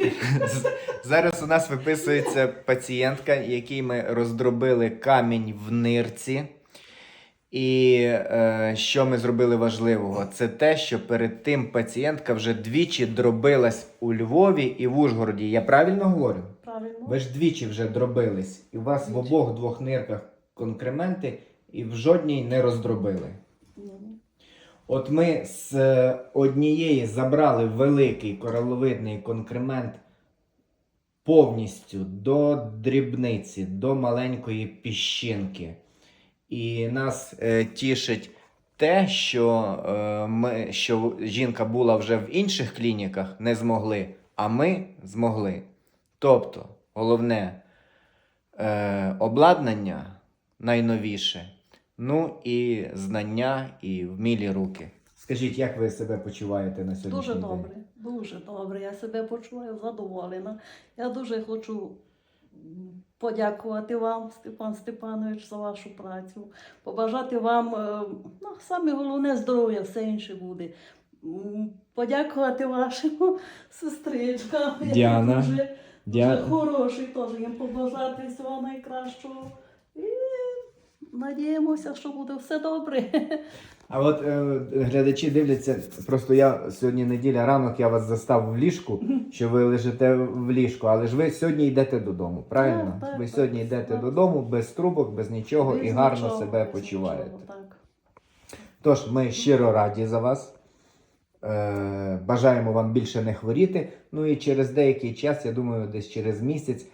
Зараз у нас виписується пацієнтка, якій ми роздробили камінь в нирці. І е, що ми зробили важливого? Це те, що перед тим пацієнтка вже двічі дробилась у Львові і в Ужгороді. Я правильно говорю? Правильно. Ви ж двічі вже дробились, і у вас в обох двох нирках конкременти, і в жодній не роздробили. Ні. От ми з е, однієї забрали великий кораловидний конкремент повністю до дрібниці, до маленької піщинки. І нас е, тішить те, що, е, ми, що жінка була вже в інших клініках, не змогли, а ми змогли. Тобто, головне е, обладнання найновіше, ну і знання, і вмілі руки. Скажіть, як ви себе почуваєте на сьогоднішній Дуже день? добре, дуже добре. Я себе почуваю задоволена. Я дуже хочу подякувати вам, Степан Степанович, за вашу працю. Побажати вам, е, ну, саме головне здоров'я, все інше буде. Подякувати вашим сестричкам. Діана, Дуже, дуже Дя... хороші, теж їм побажати всього найкращого. Надіємося, що буде все добре. А от е, глядачі дивляться, просто я сьогодні неділя ранок, я вас застав в ліжку, що ви лежите в ліжку, але ж ви сьогодні йдете додому, правильно? Так, так, ви так, сьогодні йдете так. додому без трубок, без нічого і гарно нічого, себе без почуваєте. нічого, так. Тож ми щиро раді за вас. Е, бажаємо вам більше не хворіти. Ну і через деякий час, я думаю, десь через місяць,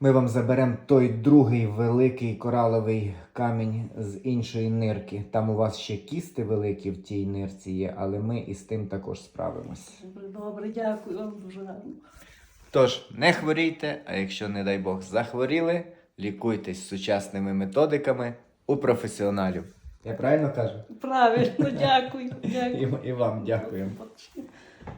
ми вам заберемо той другий великий кораловий камінь з іншої нирки. Там у вас ще кісти великі в тій нирці є, але ми із тим також справимось. Добре, добре, дякую вам дуже гарно. Тож, не хворійте, а якщо, не дай Бог, захворіли, лікуйтесь сучасними методиками у професіоналів. Я правильно кажу? Правильно, дякую. дякую. І, і вам дякуємо.